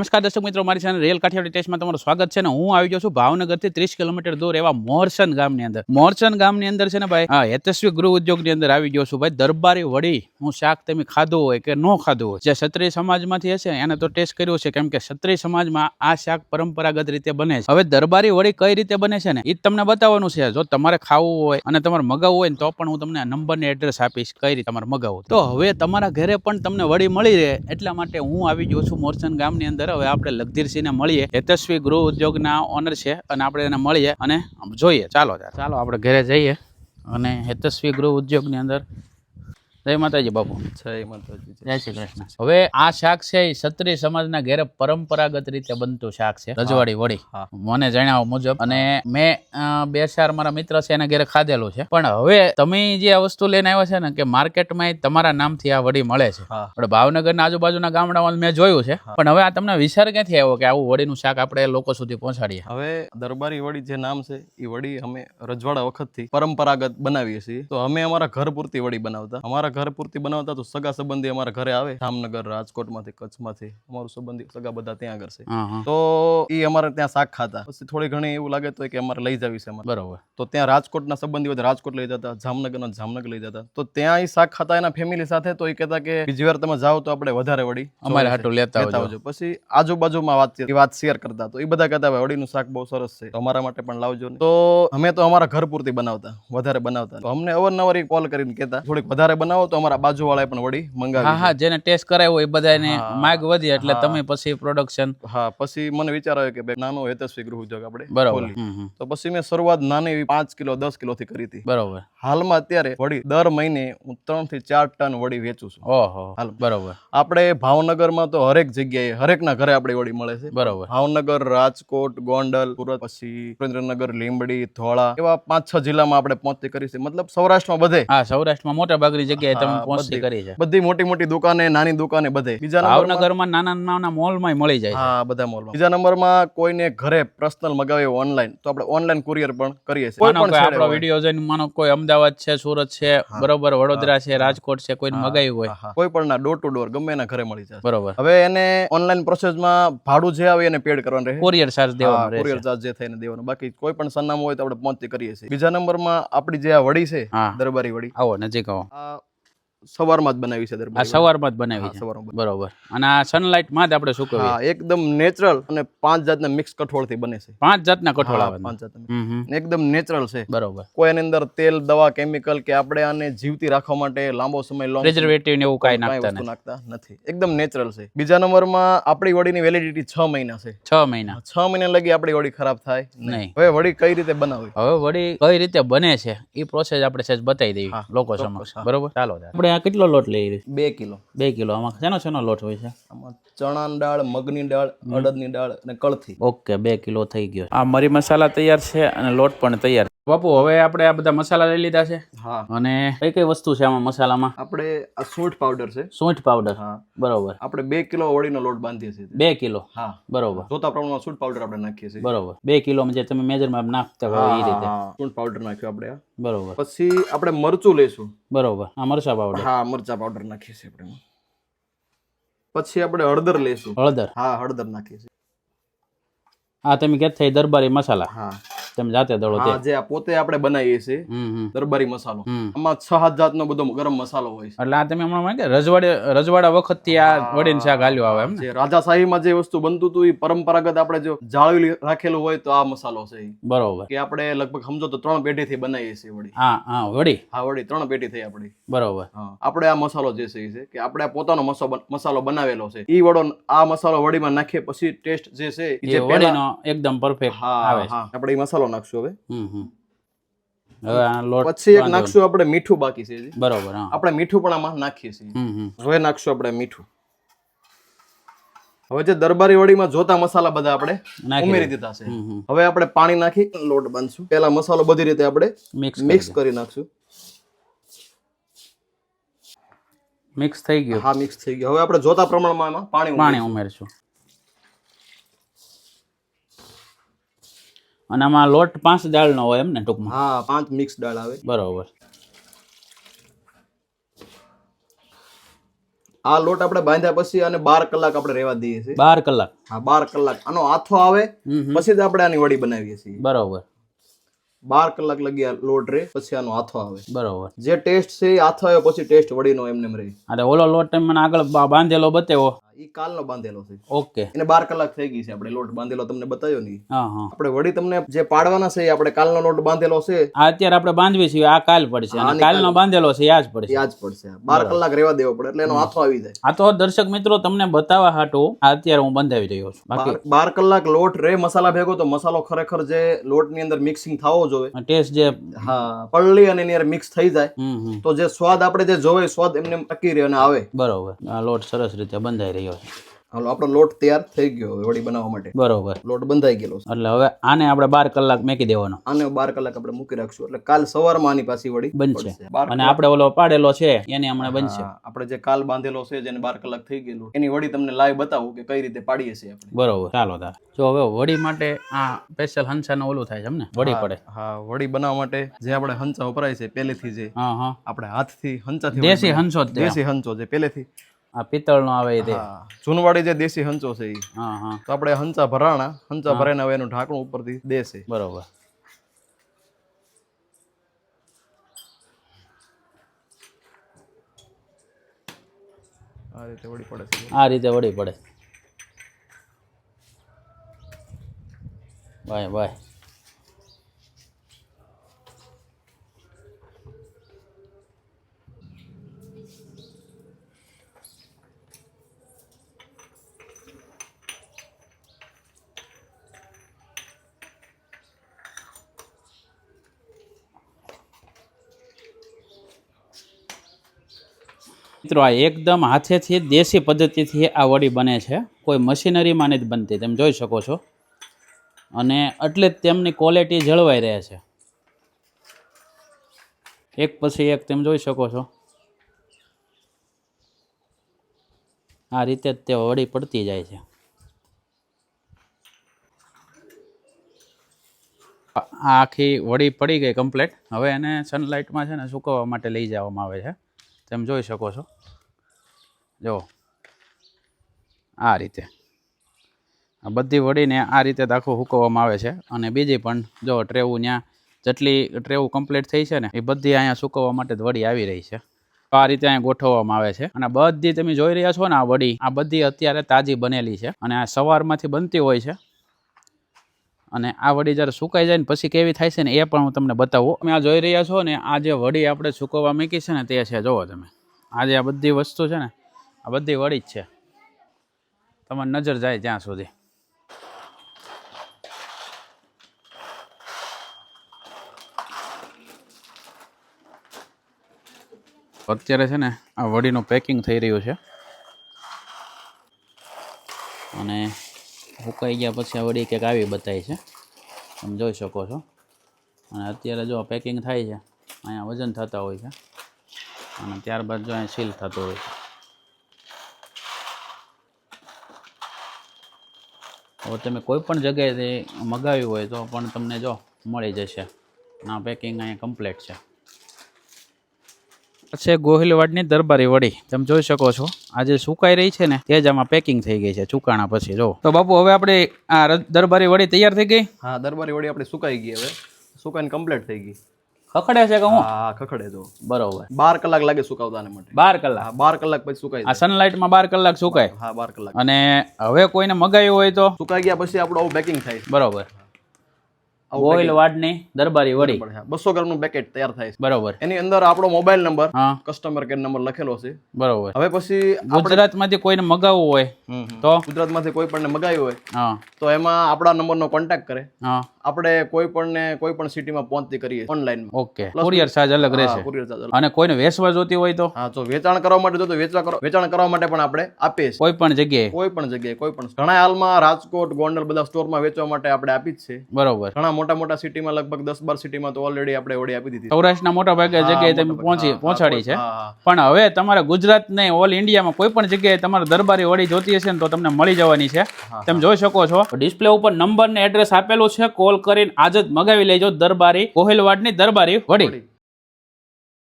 નમસ્કાર દર્શક મિત્રો, મારી સાથે રેલ કાઠિયાવાડી ટેસ્ટમાં તમારું સ્વાગત છે ને હું આવી ગયો છું ભાવનગરથી ત્રીસ કિલોમીટર દૂર એવા મોરસન ગામની અંદર. મોરસન ગામની અંદર છે ને ભાઈ હેતસ્વી ગૃહ ઉદ્યોગની અંદર આવી ગયો છું ભાઈ. દરબારી વડી, હું શાક તમે ખાધું હોય કે ન ખાધું હોય. જે ક્ષત્રિય સમાજમાંથી હશે, એને તો ટેસ્ટ કર્યો છે, કેમ કે ક્ષત્રિય સમાજમાં આ શાક પરંપરાગત રીતે બને છે. હવે દરબારી વડી કઈ રીતે બને છે ને એ તમને બતાવવાનું છે. જો તમારે ખાવું હોય અને તમારે મગાવવું હોય ને, તો પણ હું તમને નંબર ને એડ્રેસ આપીશ કઈ રીતે તમારે મગાવવું તો હવે તમારા ઘરે પણ તમને વડી મળી રહે, એટલા માટે હું આવી ગયો છું મોરસન ગામની અંદર. હવે આપણે લગધીરસિંહને મળીએ. હેતસ્વી ગૃહ ઉદ્યોગના ઓનર છે અને આપણે એને મળીએ અને જોઈએ. ચાલો ચાલો, આપણે ઘરે જઈએ. અને હેતસ્વી ગૃહ ઉદ્યોગની અંદર જય માતાજી બાપુ. જય માતાજી જય. શ્રી કૃષ્ણ. હવે આ શાક છે એ ક્ષત્રિય સમાજના ઘેરે પરંપરાગત રીતે બનતું શાક છે. રજવાડી વડી. મને જણાવ્યા મુજબ. અને મેં બે ચાર મારા મિત્ર છે એના ઘરે ખાધેલું છે. પણ હવે તમે જે આ વસ્તુ લઈને આવ્યા છે ને કે માર્કેટમાં તમારા નામથી આ વડી મળે છે. પણ ભાવનગરના આજુબાજુના ગામડામાં મેં જોયું છે. પણ હવે આ તમને વિચાર ક્યાંથી આવ્યો કે આવું વડીનું શાક આપણે લોકો સુધી પહોંચાડીએ? હવે દરબારી વડી જે નામ છે એ વડી અમે રજવાડા વખતથી પરંપરાગત બનાવીએ છીએ. તો અમે અમારા ઘર પૂરતી વડી બનાવતા. અમારા ઘર પૂરતી બનાવતા તો સગા સંબંધી અમારા ઘરે આવે. જામનગર રાજકોટમાંથી કચ્છમાંથી. અમારું સંબંધી સગા બધા ત્યાં હા તો એ અમારે ત્યાં શાક ખાતા. પછી થોડી ઘણી એવું લાગે તો કે અમારે લઈ જવી છે બરાબર. તો ત્યાં રાજકોટના સંબંધી બધા રાજકોટ લઈ જતા જામનગરના જામનગર લઈ જતા. તો ત્યાં એ શાક ખાતા એના ફેમિલી સાથે તો એ કહેતા કે બીજી વાર તમે જાઓ તો આપણે વધારે વડી અમારે. હાટું લેતા આવજો. પછી આજુબાજુમાં વાત વાત શેર કરતા. તો એ બધા કહેતા ભાઈ વળીનું શાક બહુ સરસ છે. અમારા માટે પણ લાવજો તો અમે તો અમારા ઘર પૂરતી બનાવતા વધારે બનાવતા. તો અમને અવારનવાર એ કોલ કરીને કહેતા થોડીક વધારે બનાવો તો અમારા બાજુવાળાએ પણ વડી હા મંગાવી હા જેને ટેસ્ટ કરાયો એ બધાને માગ વધી એટલે તમે પછી પ્રોડક્શન હા પછી મને વિચાર આવ્યો કે ભાઈ નાનો હેતસ્વી ગૃહ ઉદ્યોગ આપણે બરોબર. તો પછી મેં શરૂઆત નાની એવી પાંચ કિલો દસ કિલો થી કરી હતી. બરાબર. હાલમાં અત્યારે વડી દર મહિને હું ત્રણથી ચાર ટન વડી વેચું છું. ઓહો હાલ. બરાબર. આપણે ભાવનગરમાં તો હરેક જગ્યાએ હરેકના ઘરે આપણી વડી મળે છે. બરાબર. ભાવનગર રાજકોટ ગોંડલ સુરત પછી સુરેન્દ્રનગર લીંબડી ધોળા એવા પાંચ છ જિલ્લામાં આપણે પહોંચતી કરી છે. મતલબ સૌરાષ્ટ્રમાં બધે. હા સૌરાષ્ટ્રમાં મોટા ભાગની જગ્યાએ તમે પહોંચતી કરી છે. બધી મોટી મોટી દુકાને નાની દુકાને બધે. બીજા ભાવનગરમાં નાના નાના મોલમાં મળી જાય હા બધા મોલમાં. બીજા નંબરમાં કોઈને ઘરે પર્સનલ મગાવે ઓનલાઈન તો આપણે ઓનલાઈન કુરિયર પણ કરીએ છીએ. કોઈ પણ આપણો વીડિયો જોઈને માનો કોઈ અમદાવાદ છે સુરત છે બરોબર વડોદરા છે રાજકોટ છે કોઈને મગાવ્યું હોય. કોઈ પણ ના ડોર ટુ ડોર ગમે એના ઘરે મળી જાય. બરોબર. હવે એને ઓનલાઈન પ્રોસેસમાં ભાડું જે આવે એને પેડ કરવાનું રહે. કોરિયર ચાર્જ દેવાનો કુરિયર ચાર્જ જે થઈને દેવાનો. બાકી કોઈ પણ સરનામું હોય તો આપણે પહોંચતી કરીએ છીએ. બીજા નંબરમાં આપણી જે આ વડી છે દરબારી વડી. આવો નજીક આવો. સવારમાં જ બનાવી છે દરબાર સવારમાં જ બનાવી છે. બરોબર. અને આ સનલાઇટમાં જ આપણે સુકવીએ. હા એકદમ નેચરલ અને પાંચ જાતના મિક્સ કઠોળથી બને છે. પાંચ જાતના કઠોળ આવે પાંચ જાતના એકદમ નેચરલ છે. બરોબર. કોઈ એની અંદર તેલ દવા કેમિકલ કે આપણે આને જીવતી રાખવા માટે લાંબો સમય લોંગ પ્રિઝર્વેટિવ ને એવું કાઈ નાખતા નથી. નાખતા નથી. એકદમ નેચરલ છે. બીજા નંબરમાં આપણી વડીની વેલિડિટી છ મહિના છે. છ મહિના. છ મહિના લગી આપણી વડી ખરાબ થાય નહીં. હવે વડી કઈ રીતે બનાવવી હવે વડી કઈ રીતે બને છે એ પ્રોસેસ આપણે સહેજ બતાવી દેવી લોકો સમક્ષ. બરોબર? ચાલો ત્યારે. આપણે આ કેટલો લોટ લઈ રહી બે કિલો. બે કિલો. આમાં શેનો શેનો લોટ હોય છે? આમાં ચણાની દાળ મગની દાળ અડદની દાળ અને કળથી. ઓકે બે કિલો થઈ ગયો. આ મરી મસાલા તૈયાર છે અને લોટ પણ તૈયાર બાપુ હવે આપણે આ બધા મસાલા લઈ લીધા છે. હા. અને કઈ કઈ વસ્તુ છે આમાં મસાલામાં? આપણે આ સૂંઠ પાવડર છે. સૂંઠ પાવડર હા. બરોબર. આપણે બે કિલો વડીનો લોટ બાંધીએ છીએ. બે કિલો? હા. બરોબર. જોતા પ્રમાણમાં સૂંઠ પાવડર આપણે નાખીએ છીએ. બરોબર. બે કિલોમાં જે તમે મેજરમાં નાખતા હોય એ રીતે. સૂંઠ પાવડર નાખ્યો આપણે બરોબર. પછી આપણે મરચું લઈશું. બરોબર. આ મરચા પાવડર હા મરચા પાવડર નાખીએ છીએ આપણે. પછી આપણે હળદર લઈશું. હળદર? હા હળદર નાખીએ છીએ. આ તમે કે થઈ દરબારી મસાલા. હા. તમે જાતે દળો હા જે આ પોતે આપણે બનાવીએ છીએ દરબારી મસાલો. આમાં છ સાત જાતનો બધો ગરમ મસાલો હોય છે. એટલે આ તમે હમણાં કે રજવાડે રજવાડા વખતથી આ વડીન શાક હાલ્યો આવે એમ જે રાજાશાહીમાં જે વસ્તુ બનતું હતું એ પરંપરાગત આપણે જો જાળવી રાખેલું હોય તો આ મસાલો છે. બરોબર. કે આપણે લગભગ સમજો તો ત્રણ પેઢીથી બનાવીએ છીએ વળી હા હા વળી હા વળી ત્રણ પેઢી થઈ આપણી. બરોબર. આપણે આ મસાલો જે છે કે આપણે પોતાનો મસાલો મસાલો બનાવેલો છે. ઈ વડો આ મસાલો વળીમાં નાખીએ પછી ટેસ્ટ જે છે એ વડીનો એકદમ પરફેક્ટ આવે છે. આપણે મસાલો નાખશું હવે. હવે આ લોટ પછી એક નાખશું આપણે મીઠું બાકી છે બરોબર હા. આપણે મીઠું પણ આમાં નાખીએ છીએ હવે નાખશું આપણે મીઠું. હવે જે દરબારી વડીમાં જોતા મસાલા બધા આપણે ઉમેરી દીધા છે. હવે આપણે પાણી નાખી લોટ બાંધશું. પેલા મસાલો બધી રીતે આપણે મિક્સ મિક્સ કરી નાખશું. મિક્સ થઈ ગયું. હા મિક્સ થઈ ગયું. હવે આપણે જોતા પ્રમાણમાં પાણી પાણી ઉમેરશું. અને આમાં લોટ પાંચ દાળનો હોય એમ ને ટૂંકમાં. હા પાંચ મિક્સ દાળ આવે. બરોબર. આ લોટ આપણે બાંધ્યા પછી અને બાર કલાક આપણે રહેવા દઈએ છીએ. બાર કલાક. હા બાર કલાક. આનો આથો આવે. પછી જ આપણે આની વડી બનાવીએ છીએ. બરોબર. બાર કલાક લગી આ લોટ રહે પછી આનો આથો આવે. બરોબર. જે ટેસ્ટ છે એ આથો આવ્યો પછી ટેસ્ટ વડીનો એમને એમ રહે. અરે ઓલો લોટ મને આગળ બાંધેલો બતાવ્યો. એ કાલનો બાંધેલો છે. ઓકે. એને બાર કલાક થઈ ગઈ છે આપણે લોટ બાંધેલો તમને બતાવ્યો નહીં. આપણે વળી તમને જે પાડવાના છે આપણે કાલનો લોટ બાંધેલો છે. અત્યારે આપણે બાંધવી છીએ આ કાલ પડશે. અને કાલનો બાંધેલો છે આજ પડશે. એ પડશે. બાર કલાક રહેવા દેવો પડે એટલે એનો હાથો આવી જાય. આ તો દર્શક મિત્રો તમને બતાવવા હાટો અત્યારે હું બંધાવી રહ્યો છું. બાકી બાર- કલાક લોટ રે મસાલા ભેગો તો મસાલો ખરેખર જે લોટની અંદર મિક્સિંગ થવો જોઈએ. ટેસ્ટ જે હા પલ્લી અને એની મિક્સ થઈ જાય. તો જે સ્વાદ આપણે જે જોવે સ્વાદ એમને એમ ટકી રહે અને આવે. બરોબર. આ લોટ સરસ રીતે બંધાઈ રહ્યો છે. હાલો આપણો લોટ તૈયાર થઈ ગયો હવે વડી બનાવવા માટે. બરોબર. લોટ બંધાઈ ગયેલો છે. એટલે હવે આને આપણે બાર કલાક મેકી દેવાનો. આને બાર કલાક આપણે મૂકી રાખશું. એટલે કાલ સવારમાં આની પાછી વડી બનશે. અને આપણે ઓલો પાડેલો છે એને હમણાં બનશે. આપણે જે કાલ બાંધેલો છે જેને બાર કલાક થઈ ગયેલો એની વડી તમને લાઈવ બતાવું કે કઈ રીતે પાડીએ છીએ આપણે. બરોબર. ચાલો તાર. જો હવે વડી માટે આ સ્પેશિયલ હંસાનું ઓલું થાય છે ને? વડી પડે. હા વડી બનાવવા માટે જે આપણે હંચા વપરાય છે પહેલેથી જે આપણે હાથથી હંચાથી દેશી હંસો દેશી હંચો જે પહેલેથી આ પિત્તળનો આવે તે જૂનવાડી જે દેશી હંચો છે એ હા હા. તો આપણે હંચા ભરાણા હંચા ભરાઈને હવે એનું ઢાંકણું ઉપરથી દેશે. બરોબર. આ રીતે વળી પડે છે. આ રીતે વળી પડે. Bye bye. મિત્રો, આ એકદમ હાથેથી, દેશી પદ્ધતિથી આ વડી બને છે. કોઈ મશીનરીમાં નથી બનતી, તમે જોઈ શકો છો. અને એટલે જ તેમની ક્વોલિટી જળવાઈ રહે છે. એક પછી એક, તમે જોઈ શકો છો. આ રીતે જ તે વડી પડતી જાય છે. આ આખી વડી પડી ગઈ કમ્પ્લેટ હવે એને સનલાઇટમાં છે ને સૂકવવા માટે લઈ જવામાં આવે છે. તમે જોઈ શકો છો. જો, આ રીતે. આ બધી વડીને આ રીતે દાખવું હૂકવવામાં આવે છે. અને બીજી પણ, જો ટ્રેવું ત્યાં જેટલી ટ્રેવું કમ્પ્લીટ થઈ છે ને, એ બધી અહીંયા સૂકવવા માટે વડી આવી રહી છે. આ રીતે અહીંયા ગોઠવવામાં આવે છે. અને બધી તમે જોઈ રહ્યા છો ને, આ વડી આ બધી અત્યારે તાજી બનેલી છે. અને આ સવારમાંથી બનતી હોય છે. અને આ વડી જ્યારે સુકાઈ જાય ને પછી કેવી થાય છે ને એ પણ હું તમને બતાવું. તમે આ જોઈ રહ્યા છો ને, આ જે વડી આપણે સુકવવા મૂકી છે ને તે છે, જુઓ તમે. આ જે આ બધી વસ્તુ છે ને, આ બધી વડી જ છે. તમારી નજર જાય ત્યાં સુધી. અત્યારે છે ને આ વડીનું પેકિંગ થઈ રહ્યું છે. અને સુકાઈ ગયા પછી આ વડી કંઈક આવી બતાવી છે. તમે જોઈ શકો છો. અને અત્યારે જો પેકિંગ થાય છે, અહીંયા વજન થતા હોય છે. અને ત્યારબાદ જો અહીંયા સીલ થતું હોય છે. હવે તમે કોઈ પણ જગ્યાએથી મગાવ્યું હોય તો પણ તમને જો મળી જશે. આ પેકિંગ અહીંયા કમ્પ્લીટ છે. છે ગોહિલવાડની દરબારી વડી. તમે જોઈ શકો છો આ જે સુકાઈ રહી છે ને તે જ આમાં પેકિંગ થઈ ગઈ છે ચુકાણા પછી જો. તો બાપુ હવે આપણે આ દરબારી વડી તૈયાર થઈ ગઈ? હા દરબારી વડી આપણે સુકાઈ ગઈ હવે. સુકાઈને કમ્પ્લીટ થઈ ગઈ. ખખડે છે કે હું? હા ખખડે તો બરોબર. બાર કલાક લાગે સુકાવતા માટે. બાર કલાક? બાર કલાક પછી સુકાઈ આ સનલાઇટમાં બાર કલાક સુકાય? હા બાર કલાક. અને હવે કોઈને મગાવ્યું હોય તો? સુકાઈ ગયા પછી આપણું બેકિંગ પેકિંગ થાય. બરોબર. આવું વાડની દરબારી વડી. બસો ગ્રામનું પેકેટ તૈયાર થાય છે. બરોબર. એની અંદર આપણો mobile number customer care number લખેલો છે. બરોબર. હવે પછી ગુજરાતમાંથી કોઈને મગાવવું હોય તો? ગુજરાતમાંથી કોઈ પણ મગાવ્યું હોય તો એમાં આપણા નંબરનો કોન્ટેક્ટ કરે. આપણે કોઈ પણ ને કોઈ પણ સિટીમાં પહોંચતી કરીએ ઓનલાઈન ઓકે. કુરિયર ચાર્જ અલગ રહેશે. કુરિયર ચાર્જ અને કોઈને વેચવા જોતી હોય તો? હા તો વેચાણ કરવા માટે તો વેચવા કરો વેચાણ કરવા માટે પણ આપણે આપીએ કોઈ પણ જગ્યાએ? કોઈ પણ જગ્યાએ કોઈ પણ ઘણા હાલમાં રાજકોટ ગોંડલ બધા સ્ટોરમાં વેચવા માટે આપણે આપી જ છે. બરોબર. ઘણા મોટા મોટા સિટીમાં લગભગ દસ બાર સિટીમાં તો ઓલરેડી આપણે ઓડી આપી દીધી છે. સૌરાષ્ટ્રના મોટા ભાગે જગ્યાએ તમે પહોંચી પહોંચાડી છે. પણ હવે તમારે ગુજરાત ને ઓલ ઇન્ડિયામાં કોઈ પણ જગ્યાએ તમારે દરબારી વડી જોતી હશે ને તો તમને મળી જવાની છે. તમે જોઈ શકો છો. ડિસ્પ્લે ઉપર નંબર ને એડ્રેસ આપેલું છે. કોલ કરીને આજે જ મગાવી લેજો દરબારી કોહિલવાડની દરબારી વડી.